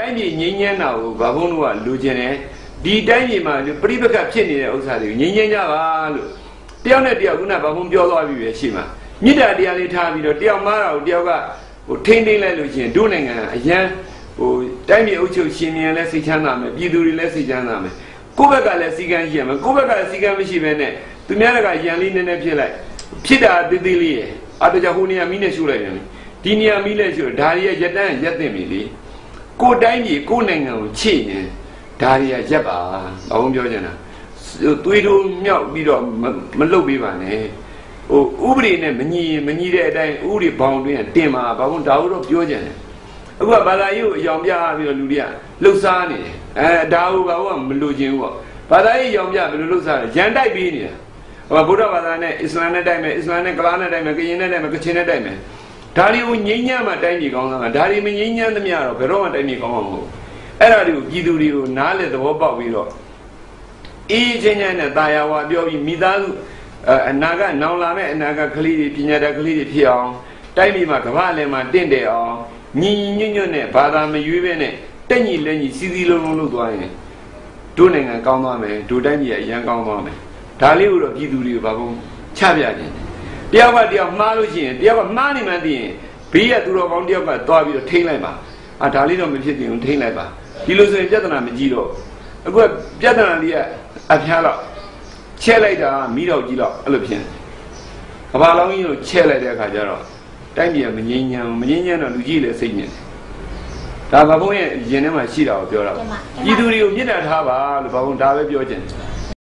တိုင်းပြည်ငြိမ်းချမ်းတာကိုဘာဘုန်းတို့ကလူကျင်တယ်ဒီတိုင်းပြည်မှာပြိပခတ်ဖြစ်နေတဲ့ဥစ္စာတွေကိုငြိမ်းချမ်းကြပါလို့တယောက်နဲ့တယောက်ခုနဘာဘုန်းပြောသွားပြီပဲရှိမှာမေတ္တာတရားလေးထားပြီးတော့တယောက်မှားတာကိုတယောက်ကဟိုထိမ့်သိမ့်လိုက်လို့ရှိရင်တို့နိုင်ငံအရန်ဟိုတိုင်းပြည်အုပ်ချုပ်ရှင်မြန်လဲစိတ်ချမ်းသာမယ်ပြည်သူတွေလည်းစိတ်ချမ်းသာမယ်ကိုယ့်ဘက်ကလည်းစီကံရှိရမယ်ကိုယ့်ဘက်ကလည်းစီကံမရှိဘဲနဲ့သူများကရန်လေးနည်းနည်းဖြစ်လိုက်ဖြစ်တာသေးသေးလေးရယ်အတကြဟိုနေရာမီးနဲ့ရှုလိုက်တယ်ဒီနေရာမီးနဲ့ရှုဒါရီရရက်တန်းရက်သိမ့်ပြီလေ ကိုတိုင်းပြည်ကိုနိုင်ငံကိုချိရင်ဒါရီရရက်ပါဘာလို့ပြောကြတာသွေးတို့မြောက်ပြီးတော့မလုတ်ပေးပါနဲ့ဟိုဥပဒေနဲ့မညီမညီတဲ့အတိုင်းဥပဒေဘောင်တွင်းတင်ပါဘာလို့ဒါတော့ပြောကြတယ်အခုကဘာသာရေးကိုအယောင်ပြပြီးတော့လူတွေကလှုပ်ရှားနေတယ်အဲဒါဟုတ်ကဘာမှမလိုချင်ဘူးပေါ့ဘာသာရေးအယောင်ပြဘယ်လိုလှုပ်ရှားလဲရန်တိုက်ပေးနေတာဟောဗုဒ္ဓဘာသာနဲ့အစ္စလာမ်နဲ့တိုက်မယ်အစ္စလာမ်နဲ့ကလားနဲ့တိုက်မယ်ကရင်နဲ့တိုက်မယ်ကချင်နဲ့တိုက်မယ် ဒါတွေကိုငြိမ်းချမ်းမှတိုင်းပြည်ကောင်းသားမှာဒါတွေမငြိမ်းချမ်းသမျှတော့ဘယ်တော့မှတိုင်းပြည်ကောင်းမှာမဟုတ်အဲ့ဒါတွေကိုပြည်သူတွေကိုနားလေသဘောပေါက်ပြီးတော့အေးချင်းချင်းနဲ့တာယာဝါပြောပြီးမိသားစုအနာကနောင်လာမဲ့အနာကကလေးတွေပညာတတ်ကလေးတွေဖြစ်အောင်တိုင်းပြည်မှာကမ္ဘာလည်းမှာတင့်တယ်အောင်ညီညီညွတ်ညွတ်နဲ့ဘာသာမရွေးပဲနဲ့တက်ညီလက်ညီစီစီလုံးလုံးလုပ်သွားရင်တို့နိုင်ငံကောင်းသွားမယ်တို့တိုင်းပြည်အရန်ကောင်းသွားမယ်ဒါလေးကိုတော့ပြည်သူတွေကိုဘာပုံချပြခြင်း တယောက်ကတယောက်မှားလို့ရှိရင်တယောက်ကမှားနေမှသိရင်ဘေးကသူတော်ကောင်းတယောက်ကသွားပြီးတော့ထိမ့်လိုက်ပါအာဒါလေးတော့မဖြစ်သေးဘူးထိမ့်လိုက်ပါဒီလိုဆိုရင်ပြဿနာမကြီးတော့အခုကပြဿနာလေးကအဖျားတော့ချဲလိုက်တာမိတော့ကြီးတော့အဲ့လိုဖြစ်ကဘာလောင်းကြီးကိုချဲလိုက်တဲ့အခါကျတော့တိုင်းပြည်ကမငြိမ်းချမ်းမငြိမ်းချမ်းတော့လူကြီးလည်းစိတ်ညစ်တယ်ဒါဘာဘုန်းရဲ့ရင်ထဲမှာရှိတာကိုပြောတာပြည်သူတွေကိုမြစ်တာထားပါလို့ဘာဘုန်းဒါပဲပြောချင်တယ်